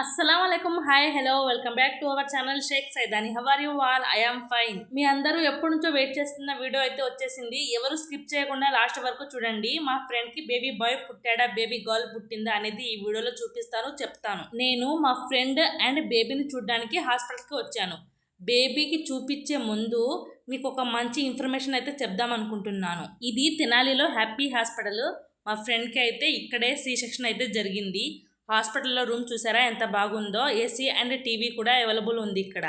అస్సలం hi hello welcome back to our channel Shaik Saidani how are you all I am fine మీ అందరూ ఎప్పటి నుంచో wait చేస్తున్న video అయితే వచ్చేసింది. ఎవరు స్కిప్ చేయకుండా లాస్ట్ వరకు చూడండి. మా ఫ్రెండ్కి బేబీ బాయ్ పుట్టాడా బేబీ గర్ల్ పుట్టిందా అనేది ఈ వీడియోలో చూపిస్తాను చెప్తాను. నేను మా ఫ్రెండ్ అండ్ బేబీని చూడడానికి హాస్పిటల్కి వచ్చాను. బేబీకి చూపించే ముందు మీకు ఒక మంచి ఇన్ఫర్మేషన్ అయితే చెప్దాం అనుకుంటున్నాను. ఇది తెనాలిలో హ్యాపీ హాస్పిటల్ మా ఫ్రెండ్కి అయితే ఇక్కడే సి సెక్షన్ అయితే జరిగింది. హాస్పిటల్లో రూమ్ చూసారా? ఎంత బాగుందో. ఏసీ అండ్ టీవీ కూడా అవైలబుల్ ఉంది ఇక్కడ.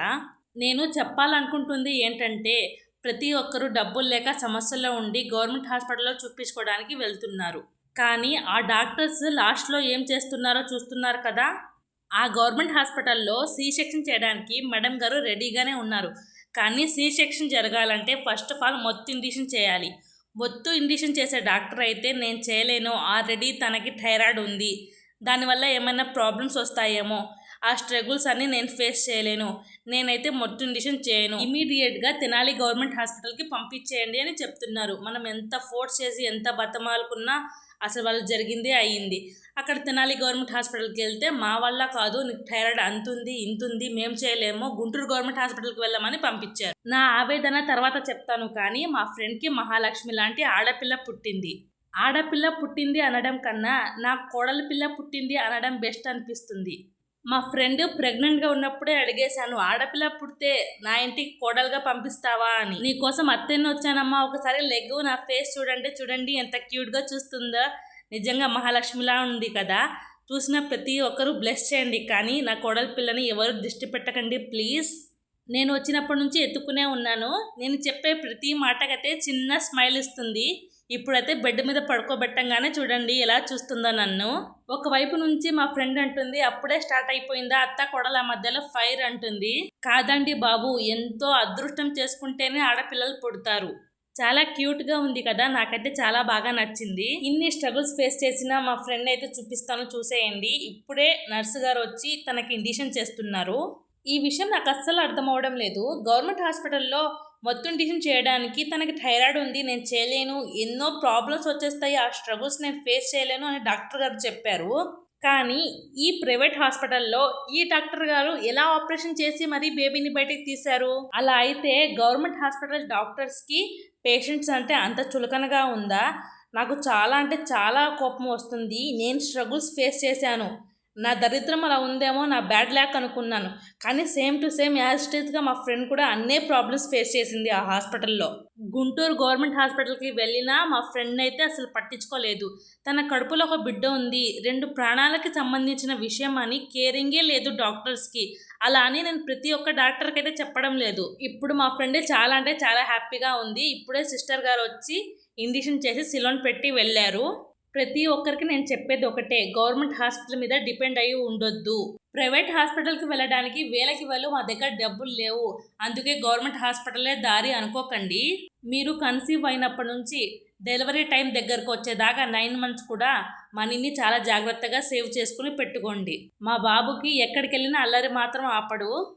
నేను చెప్పాలనుకుంటుంది ఏంటంటే ప్రతి ఒక్కరూ డబ్బులు లేక సమస్యల్లో ఉండి గవర్నమెంట్ హాస్పిటల్లో చూపించుకోవడానికి వెళ్తున్నారు. కానీ ఆ డాక్టర్స్ లాస్ట్లో ఏం చేస్తున్నారో చూస్తున్నారు కదా. ఆ గవర్నమెంట్ హాస్పిటల్లో సి సెక్షన్ చేయడానికి మేడం గారు రెడీగానే ఉన్నారు. కానీ సి సెక్షన్ జరగాలంటే ఫస్ట్ ఆఫ్ ఆల్ మొత్తం ఇండిషన్ చేయాలి. మొత్తం ఇండిషన్ చేసే డాక్టర్ అయితే నేను చేయలేను. ఆల్రెడీ తనకి థైరాయిడ్ ఉంది. దానివల్ల ఏమైనా ప్రాబ్లమ్స్ వస్తాయేమో. ఆ స్ట్రగుల్స్ అన్ని నేను ఫేస్ చేయలేను. నేనైతే మొత్తం డిసిషన్ చేయను. ఇమీడియట్గా తెనాలి గవర్నమెంట్ హాస్పిటల్కి పంపించేయండి అని చెప్తున్నారు. మనం ఎంత ఫోర్స్ చేసి ఎంత బతమాలుకున్నా అసలు వాళ్ళు జరిగిందే అయ్యింది. అక్కడ తెనాలి గవర్నమెంట్ హాస్పిటల్కి వెళ్తే మా వల్ల కాదు నీకు థైరాయిడ్ అంతుంది ఇంతుంది మేము చేయలేము గుంటూరు గవర్నమెంట్ హాస్పిటల్కి వెళ్ళమని పంపించారు. నా ఆవేదన తర్వాత చెప్తాను కానీ మా ఫ్రెండ్కి మహాలక్ష్మి లాంటి ఆడపిల్ల పుట్టింది. ఆడపిల్ల పుట్టింది అనడం కన్నా నా కోడలి పిల్ల పుట్టింది అనడం బెస్ట్ అనిపిస్తుంది. మా ఫ్రెండ్ ప్రెగ్నెంట్గా ఉన్నప్పుడే అడిగేశాను ఆడపిల్ల పుడితే నా ఇంటికి కోడలుగా పంపిస్తావా? అని. నీకోసం అత్తెన్ని వచ్చానమ్మా ఒకసారి లెగ్ నా ఫేస్ చూడండి చూడండి ఎంత క్యూట్గా చూస్తుందో. నిజంగా మహాలక్ష్మిలా ఉంది కదా. చూసిన ప్రతి ఒక్కరూ బ్లెస్ చేయండి కానీ నా కోడలి పిల్లని ఎవరు దృష్టి పెట్టకండి ప్లీజ్. నేను వచ్చినప్పటి నుంచి ఎత్తుకునే ఉన్నాను. నేను చెప్పే ప్రతి మాటకైతే చిన్న స్మైల్ ఇస్తుంది. ఇప్పుడైతే బెడ్ మీద పడుకోబెట్టంగానే చూడండి ఎలా చూస్తుందో నన్ను. ఒకవైపు నుంచి మా ఫ్రెండ్ అంటుంది అప్పుడే స్టార్ట్ అయిపోయిందా అత్త కొడల మధ్యలో ఫైర్ అంటుంది. కాదండి బాబు ఎంతో అదృష్టం చేసుకుంటేనే ఆడపిల్లలు పుడతారు. చాలా క్యూట్గా ఉంది కదా నాకైతే చాలా బాగా నచ్చింది. ఇన్ని స్ట్రగుల్స్ ఫేస్ చేసిన మా ఫ్రెండ్ అయితే చూపిస్తాను చూసేయండి. ఇప్పుడే నర్సు గారు వచ్చి తనకి ఇండిషన్ చేస్తున్నారు. ఈ విషయం నాకు అస్సలు అర్థం అవడం లేదు. గవర్నమెంట్ హాస్పిటల్లో మొత్తం డిసిషన్ చేయడానికి తనకి థైరాయిడ్ ఉంది నేను చేయలేను ఎన్నో ప్రాబ్లమ్స్ వచ్చేస్తాయి ఆ స్ట్రగుల్స్ నేను ఫేస్ చేయలేను అని డాక్టర్ గారు చెప్పారు. కానీ ఈ ప్రైవేట్ హాస్పిటల్లో ఈ డాక్టర్ గారు ఎలా ఆపరేషన్ చేసి మరీ బేబీని బయటికి తీశారు? అలా అయితే గవర్నమెంట్ హాస్పిటల్ డాక్టర్స్కి పేషెంట్స్ అంటే అంత చులకనగా ఉందా? నాకు చాలా అంటే చాలా కోపం వస్తుంది. నేను స్ట్రగుల్స్ ఫేస్ చేశాను. నా దరిద్రం అలా ఉందేమో నా బ్యాడ్ ల్యాక్ అనుకున్నాను. కానీ సేమ్ టు సేమ్ యాజ్ మా ఫ్రెండ్ కూడా అన్నే ప్రాబ్లమ్స్ ఫేస్ చేసింది ఆ హాస్పిటల్లో. గుంటూరు గవర్నమెంట్ హాస్పిటల్కి వెళ్ళినా మా ఫ్రెండ్ అయితే అసలు పట్టించుకోలేదు. తన కడుపులో ఒక బిడ్డ ఉంది. రెండు ప్రాణాలకి సంబంధించిన విషయం అని కేరింగే లేదు డాక్టర్స్కి. అలా అని నేను ప్రతి ఒక్క డాక్టర్కి అయితే చెప్పడం లేదు. ఇప్పుడు మా ఫ్రెండ్ చాలా అంటే చాలా హ్యాపీగా ఉంది. ఇప్పుడే సిస్టర్ గారు వచ్చి ఇండిషన్ చేసి సిలోన్ పెట్టి వెళ్ళారు. ప్రతి ఒక్కరికి నేను చెప్పేది ఒకటే గవర్నమెంట్ హాస్పిటల్ మీద డిపెండ్ అయ్యి ఉండొద్దు. ప్రైవేట్ హాస్పిటల్కి వెళ్ళడానికి వేలకి వేలు మా దగ్గర డబ్బులు లేవు. అందుకే గవర్నమెంట్ హాస్పిటలే దారి అనుకోకండి. మీరు కన్సీవ్ అయినప్పటి నుంచి డెలివరీ టైం దగ్గరకు వచ్చేదాకా నైన్ మంత్స్ కూడా మనీని చాలా జాగ్రత్తగా సేవ్ చేసుకుని పెట్టుకోండి. మా బాబుకి ఎక్కడికి వెళ్ళినా అల్లరి మాత్రం ఆపడు.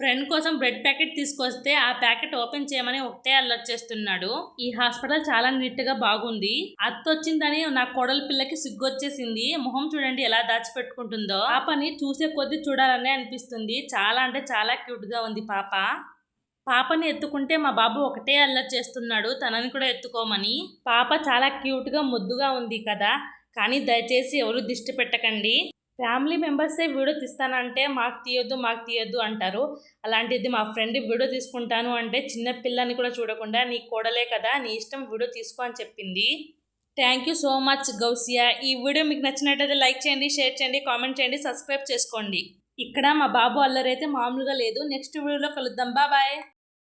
ఫ్రెండ్ కోసం బ్రెడ్ ప్యాకెట్ తీసుకొస్తే ఆ ప్యాకెట్ ఓపెన్ చేయమని ఒకటే అల్లరి చేస్తున్నాడు. ఈ హాస్పిటల్ చాలా నీట్గా బాగుంది. అత్తొచ్చిందని నా కోడలి పిల్లకి సిగ్గొచ్చేసింది. మొహం చూడండి ఎలా దాచిపెట్టుకుంటుందో. పని చూసే కొద్దీ చూడాలనే అనిపిస్తుంది. చాలా అంటే చాలా క్యూట్గా ఉంది పాప. పాపని ఎత్తుకుంటే మా బాబు ఒకటే అల్లరి చేస్తున్నాడు. తనని కూడా ఎత్తుకోమని. పాప చాలా క్యూట్గా ముద్దుగా ఉంది కదా. కానీ దయచేసి ఎవరు దిష్టి పెట్టకండి. ఫ్యామిలీ మెంబర్సే వీడియో తీస్తానంటే మాకు తీయొద్దు మాకు తీయొద్దు అంటారు. అలాంటిది మా ఫ్రెండ్ వీడియో తీసుకుంటాను అంటే చిన్న పిల్లని కూడా చూడకుండా నీ కోడలే కదా నీ ఇష్టం వీడియో తీసుకో అని చెప్పింది. Thank you so much Gausia. ఈ వీడియో మీకు నచ్చినట్టయితే లైక్ చేయండి షేర్ చేయండి కామెంట్ చేయండి సబ్స్క్రైబ్ చేసుకోండి. ఇక్కడ మా బాబు అల్లరైతే మామూలుగా లేదు. నెక్స్ట్ వీడియోలో కలుద్దాం. బాయ్.